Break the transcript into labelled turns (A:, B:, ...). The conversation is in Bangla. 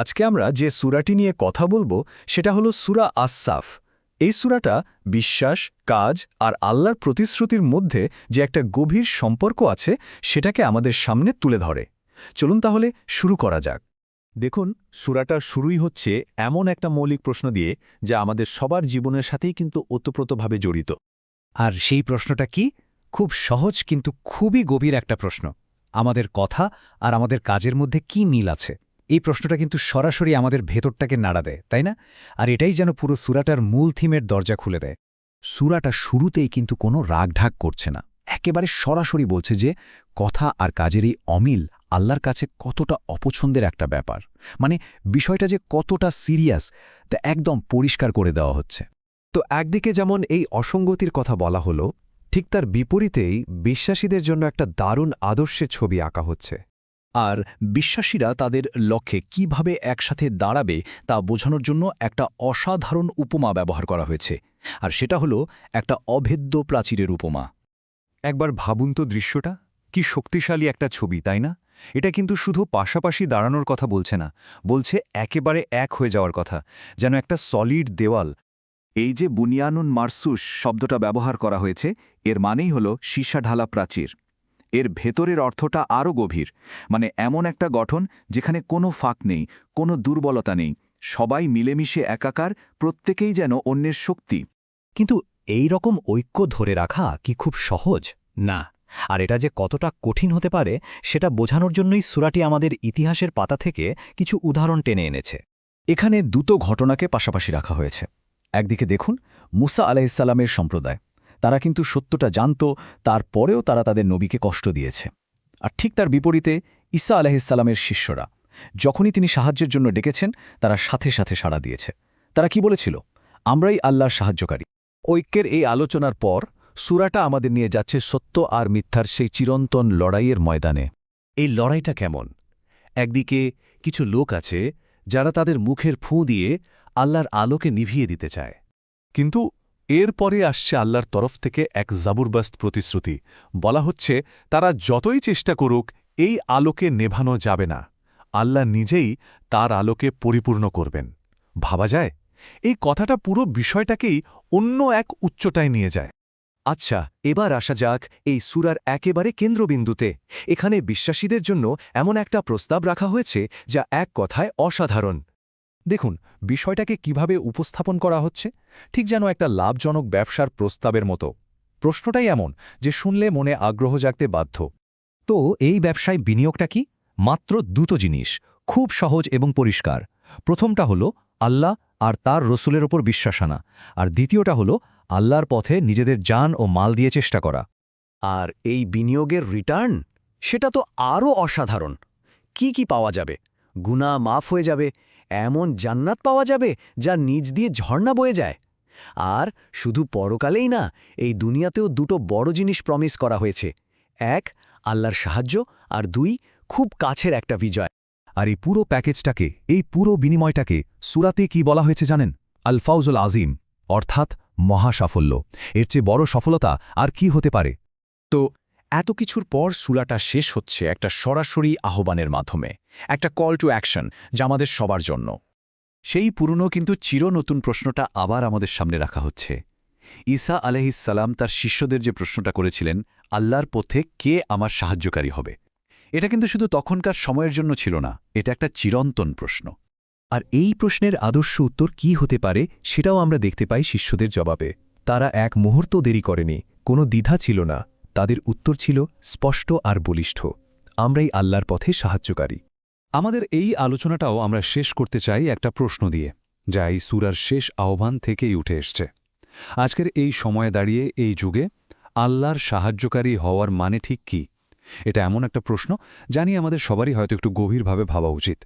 A: আজকে আমরা যে সুরাটি নিয়ে কথা বলব, সেটা হলো সুরা আসসাফ। এই সুরাটা বিশ্বাস, কাজ আর আল্লাহর প্রতিশ্রুতির মধ্যে যে একটা গভীর সম্পর্ক আছে, সেটাকে আমাদের সামনে তুলে ধরে। চলুন তাহলে শুরু করা যাক।
B: দেখুন সুরাটার শুরুই হচ্ছে এমন একটা মৌলিক প্রশ্ন দিয়ে, যা আমাদের সবার জীবনের সাথেই কিন্তু ওতপ্রোতভাবে জড়িত।
C: আর সেই প্রশ্নটা কি? খুব সহজ কিন্তু খুবই গভীর একটা প্রশ্ন। আমাদের কথা আর আমাদের কাজের মধ্যে কি মিল আছে? এই প্রশ্নটা কিন্তু সরাসরি আমাদের ভেতরটাকে নাড়া দেয়, তাই না? আর এটাই যেন পুরো সুরাটার মূল থিমের দরজা খুলে দেয়। সুরাটা শুরুতেই কিন্তু কোনো রাগঢাক করছে না। একেবারে সরাসরি বলছে যে, কথা আর কাজের এই অমিল আল্লাহর কাছে কতটা অপছন্দের একটা ব্যাপার। মানে বিষয়টা যে কতটা সিরিয়াস, তা একদম পরিষ্কার করে দেওয়া হচ্ছে।
D: তো একদিকে যেমন এই অসঙ্গতির কথা বলা হলো, ঠিক তার বিপরীতেই বিশ্বাসীদের জন্য একটা দারুণ আদর্শের ছবি আঁকা হচ্ছে।
A: আর বিশ্বাসীরা তাদের লক্ষ্যে কীভাবে একসাথে দাঁড়াবে তা বোঝানোর জন্য একটা অসাধারণ উপমা ব্যবহার করা হয়েছে। আর সেটা হলো একটা অভেদ্য প্রাচীরের উপমা।
B: একবার ভাবুন তো দৃশ্যটা, কি শক্তিশালী একটা ছবি, তাই না? এটা কিন্তু শুধু পাশাপাশি দাঁড়ানোর কথা বলছে না, বলছে একেবারে এক হয়ে যাওয়ার কথা, যেন একটা সলিড দেওয়াল। এই যে বুনিয়ানুন মারসুস শব্দটা ব্যবহার করা হয়েছে, এর মানেই হল সীসা ঢালা প্রাচীর। এর ভেতরের অর্থটা আরও গভীর। মানে এমন একটা গঠন যেখানে কোনো ফাঁক নেই, কোনো দুর্বলতা নেই। সবাই মিলেমিশে একাকার, প্রত্যেকেই যেন অন্যের শক্তি।
C: কিন্তু এই রকম ঐক্য ধরে রাখা কি খুব সহজ? না। আর এটা যে কতটা কঠিন হতে পারে, সেটা বোঝানোর জন্যই সুরাটি আমাদের ইতিহাসের পাতা থেকে কিছু উদাহরণ টেনে এনেছে।
A: এখানে দুটো ঘটনাকে পাশাপাশি রাখা হয়েছে। একদিকে দেখুন, মুসা আলাইসাল্লামের সম্প্রদায়। তারা কিন্তু সত্যটা জানত, তারপরেও তারা তাদের নবীকে কষ্ট দিয়েছে। আর ঠিক তার বিপরীতে ঈসা আলাহিসাল্লামের শিষ্যরা, যখনই তিনি সাহায্যের জন্য ডেকেছেন, তারা সাথে সাথে সাড়া দিয়েছে। তারা কি বলেছিল? আমরাই আল্লাহর সাহায্যকারী।
B: ঐক্যের এই আলোচনার পর সুরাটা আমাদের নিয়ে যাচ্ছে সত্য আর মিথ্যার সেই চিরন্তন লড়াইয়ের ময়দানে।
E: এই লড়াইটা কেমন? একদিকে কিছু লোক আছে যারা তাদের মুখের ফুঁ দিয়ে আল্লাহর আলোকে নিভিয়ে দিতে চায়।
B: কিন্তু এর পরে আসছে আল্লাহর তরফ থেকে এক জাবুরবাস্ত প্রতিশ্রুতি। বলা হচ্ছে, তারা যতই চেষ্টা করুক, এই আলোকে নেভানো যাবে না। আল্লাহ নিজেই তার আলোকে পরিপূর্ণ করবেন। ভাবা যায়? এই কথাটা পুরো বিষয়টাকেই অন্য এক উচ্চটায় নিয়ে যায়।
D: আচ্ছা এবার আসা যাক এই সুরার একেবারে কেন্দ্রবিন্দুতে। এখানে বিশ্বাসীদের জন্য এমন একটা প্রস্তাব রাখা হয়েছে, যা এক কথায় অসাধারণ। দেখুন, বিষয়টাকে কীভাবে উপস্থাপন করা হচ্ছে, ঠিক যেন একটা লাভজনক ব্যবসার প্রস্তাবের মতো। প্রশ্নটাই এমন যে শুনলে মনে আগ্রহ জাগতে বাধ্য।
C: তো এই ব্যবসায় বিনিয়োগটা কি? মাত্র দুটো জিনিস, খুব সহজ এবং পরিষ্কার। প্রথমটা হলো আল্লাহ আর তার রসুলের ওপর বিশ্বাস আনা। আর দ্বিতীয়টা হলো আল্লাহর পথে নিজেদের যান ও মাল দিয়ে চেষ্টা করা।
F: আর এই বিনিয়োগের রিটার্ন সেটা তো আরও অসাধারণ। কি কি পাওয়া যাবে? গুণা মাফ হয়ে যাবে এমন জান্নাত পাওয়া যাবে যা নিজ দিয়ে ঝর্ণা বয়ে যায়। আর শুধু পরকালেই না এই দুনিয়াতেও দুটো বড় জিনিস প্রমিস করা হয়েছে। এক আল্লাহর সাহায্য আর দুই খুব কাছের একটা বিজয়।
B: আর এই পুরো প্যাকেজটাকে এই পুরো বিনিময়টাকে সুরাতে কি বলা হয়েছে জানেন? আলফাউজুল আজিম অর্থাৎ মহা সাফল্য এর চেয়ে বড় সফলতা আর কি হতে পারে?
C: তো এত কিছুর পর সুরাটা শেষ হচ্ছে একটা সরাসরি আহ্বানের মাধ্যমে। একটা কল টু অ্যাকশন যা আমাদের সবার জন্য।
B: সেই পুরনো কিন্তু চির নতুন প্রশ্নটা আবার আমাদের সামনে রাখা হচ্ছে। ঈসা আলহিসাল্লাম তার শিষ্যদের যে প্রশ্নটা করেছিলেন, আল্লাহর পথে কে আমার সাহায্যকারী হবে? এটা কিন্তু শুধু তখনকার সময়ের জন্য ছিল না, এটা একটা চিরন্তন প্রশ্ন।
D: আর এই প্রশ্নের আদর্শ উত্তর কি হতে পারে সেটাও আমরা দেখতে পাই শিষ্যদের জবাবে। তারা এক মুহূর্ত দেরি করেনি, কোনো দ্বিধা ছিল না, তাদের উত্তর ছিল স্পষ্ট আর বলিষ্ঠ, আমরাই আল্লাহর পথে সাহায্যকারী।
E: আমাদের এই আলোচনাটাও আমরা শেষ করতে চাই একটা প্রশ্ন দিয়ে, যা এই সুরার শেষ আহ্বান থেকেই উঠে এসছে। আজকের এই সময়ে দাঁড়িয়ে এই যুগে আল্লাহর সাহায্যকারী হওয়ার মানে ঠিক কি? এটা এমন একটা প্রশ্ন জানি আমাদের সবারই হয়তো একটু গভীরভাবে ভাবা উচিত।